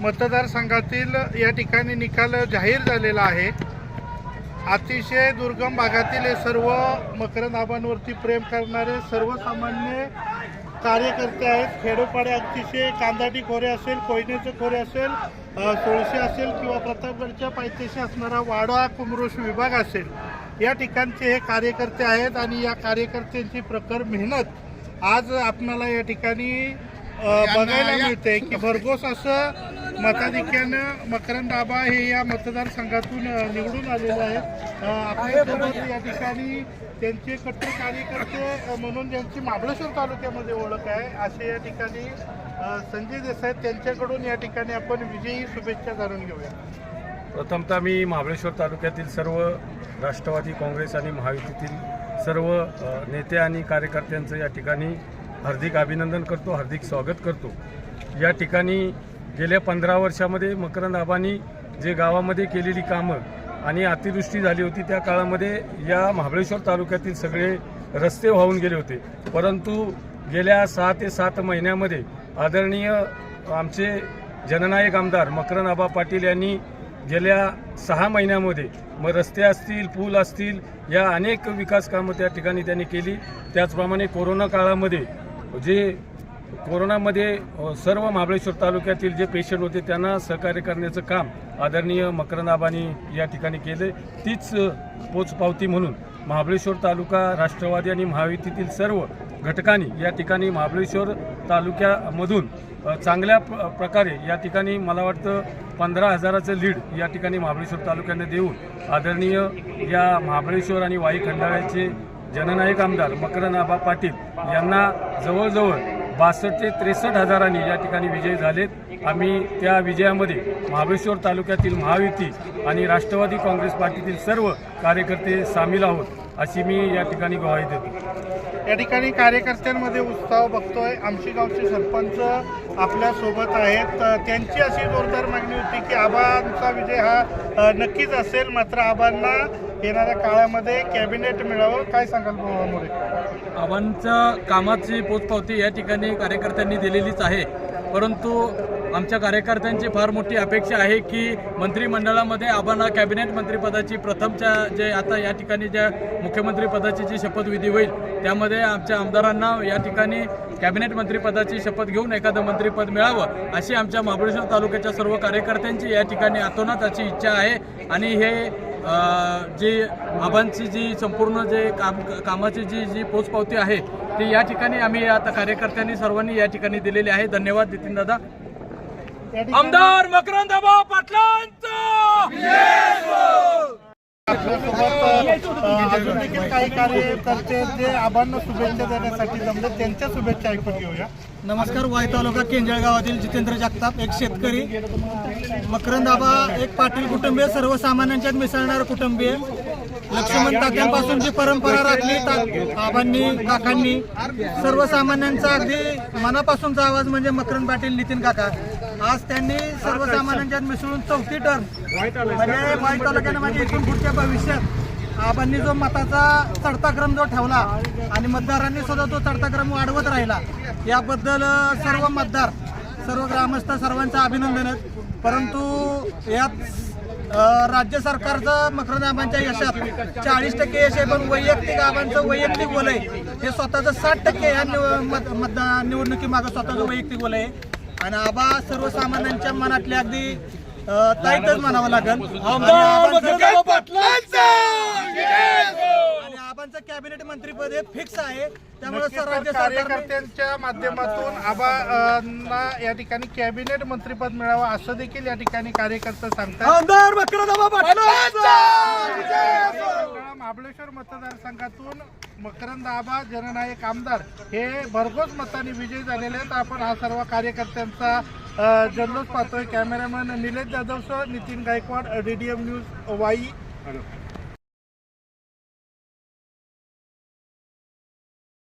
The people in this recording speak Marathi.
मतदारसंघातील या ठिकाणी निकाल जाहीर झालेला आहे. अतिशय दुर्गम भागातील हे सर्व मकरंद आबांवरती प्रेम करणारे सर्वसामान्य कार्यकर्ते आहेत. खेडोपाडे अतिशय कांदाटी खोरे असेल कोयनेचे खोरे असेल सोळशे असेल किंवा प्रतापगडच्या पायथ्याशी असणारा वाडा कुमरोश विभाग असेल या ठिकाणचे हे कार्यकर्ते आहेत आणि या कार्यकर्त्यांची प्रखर मेहनत आज आपणाला या ठिकाणी बघायला मिळते की भरघोस असं मताधिक्यानं मकरंद आबा हे या मतदारसंघातून निवडून आलेले आहेत. आपल्यासोबत या ठिकाणी त्यांचे कट्टर कार्यकर्ते म्हणून ज्यांची महाबळेश्वर तालुक्यामध्ये ओळख आहे. असे या ठिकाणी संजय देसाई त्यांच्याकडून या ठिकाणी आपण विजयी शुभेच्छा जाणून घेऊया. प्रथमतः मी महाबळेश्वर तालुक्यातील सर्व राष्ट्रवादी काँग्रेस आणि महायुतीतील सर्व नेते आणि कार्यकर्त्यांचं या ठिकाणी हार्दिक अभिनंदन करतो हार्दिक स्वागत करतो. या ठिकाणी गेल्या पंधरा वर्षामध्ये मकरंद आबांनी जे गावामध्ये केलेली कामं आणि अतिवृष्टी झाली होती त्या काळामध्ये या महाबळेश्वर तालुक्यातील सगळे रस्ते वाहून गेले होते. परंतु गेल्या सहा ते सात महिन्यामध्ये आदरणीय आमचे जननायक आमदार मकरंद आबा पाटील यांनी गेल्या सहा महिन्यामध्ये मग रस्ते असतील पूल असतील या अनेक विकास कामं त्या ठिकाणी त्यांनी केली. त्याचप्रमाणे कोरोना काळामध्ये जे कोरोनामध्ये सर्व महाबळेश्वर तालुक्यातील जे पेशंट होते त्यांना सहकार्य करण्याचं काम आदरणीय मकरंद या ठिकाणी केले तीच पोचपावती म्हणून महाबळेश्वर तालुका राष्ट्रवादी आणि महायुतीतील सर्व घटकांनी या ठिकाणी महाबळेश्वर तालुक्यामधून चांगल्या प्रकारे या ठिकाणी मला वाटतं पंधरा हजाराचं लीड या ठिकाणी महाबळेश्वर तालुक्याने देऊन आदरणीय या महाबळेश्वर आणि वाई खंडाळ्याचे जननायक आमदार मकरनाबा पाटील यांना जवळजवळ बासष्ट ते त्रेसष्ट हजारांनी या ठिकाणी विजय झालेत. आम्ही त्या विजयामध्ये महाबळेश्वर तालुक्यातील महायुती आणि राष्ट्रवादी काँग्रेस पार्टीतील सर्व कार्यकर्ते सामील आहोत अशी मी या ठिकाणी ग्वाही देतो. या ठिकाणी कार्यकर्त्यांमध्ये उत्साह बघतोय. आमशी गावचे सरपंच आपल्यासोबत आहेत. त्यांची अशी जोरदार मागणी होती की आबांचा विजय हा नक्कीच असेल. मात्र आबांना येणाऱ्या काळामध्ये कॅबिनेट मिळावं काय सांगाल मोरे आबांच्या कामाची पोचपावती या ठिकाणी कार्यकर्त्यांनी दिलेलीच आहे. परंतु आमच्या कार्यकर्त्यांची फार मोठी अपेक्षा आहे की मंत्रिमंडळामध्ये आबांना कॅबिनेट मंत्रिपदाची प्रथमच्या जे आता या ठिकाणी ज्या मुख्यमंत्रीपदाची जी शपथविधी होईल त्यामध्ये आमच्या आमदारांना या ठिकाणी कॅबिनेट मंत्रिपदाची शपथ घेऊन एखादं मंत्रिपद मिळावं अशी आमच्या महाबळेश्वर तालुक्याच्या सर्व कार्यकर्त्यांची या ठिकाणी अतोनात अशी इच्छा आहे. आणि हे जी आबांची जी संपूर्ण जे काम कामाची जी जी पोचपावती आहे ती या ठिकाणी आम्ही आता कार्यकर्त्यांनी सर्वांनी या ठिकाणी दिलेली आहे. धन्यवाद नितीन दादा. आमदार मकरंद पाटलांचा! आपल्यासोबत अजून देखील काही कार्यकर्ते जे आबांना शुभेच्छा देण्यासाठी जमले त्यांच्या शुभेच्छा ऐकून घेऊया. नमस्कार वाई तालुका केंजळ गावातील जितेंद्र जगताप एक शेतकरी. मकरंदाबा एक पाटील कुटुंबीय सर्वसामान्यांच्यात मिसळणारं कुटुंबीय. लक्ष्मण तात्यांपासून जी परंपरा राखली बाबांनी काकांनी सर्वसामान्यांचा अगदी मनापासूनचा आवाज म्हणजे मकरंद पाटील नितीन काका. आज त्यांनी सर्वसामान्यांच्यात मिसळून चौथी टर्म म्हणजे वाई तालुक्यानं म्हणजे इथून पुढच्या भविष्यात आबांनी जो मताचा चढता क्रम जो ठेवला आणि मतदारांनी सुद्धा तो चढता क्रम वाढवत राहिला याबद्दल सर्व मतदार सर्व ग्रामस्थ सर्वांचं अभिनंदनच परंतु यात राज्य सरकारचं मकरनामांच्या यशात चाळीस टक्के यश आहे पण वैयक्तिक आबांचं वैयक्तिक बोल आहे हे स्वतःचं साठ टक्के या निव- मत मतदान निवडणुकीमागं स्वतःचं वैयक्तिक बोल आहे. आणि आबा सर्वसामान्यांच्या मनातले अगदी ताईतच म्हणावं लागेल. आणि आबांचं- आणि आबांचं कॅबिनेट मंत्रीपद हे फिक्स आहे. त्यामुळे नक्कीच तर सरकारने कार्यकर्त्यांच्या माध्यमातून आबांना या ठिकाणी कॅबिनेट मंत्रीपद मिळावं असं देखील या ठिकाणी कार्यकर्ते सांगतात. आमदार महाबळेश्वर मतदारसंघातून मकरंद आबा जननायक आमदार हे भरघोस मताने विजयी झालेले आहेत. आपण हा सर्व कार्यकर्त्यांचा जल्लोष पाहतोय. Cameraman Nilesh जाधवसह Nitin Gaikwad D D M news Y.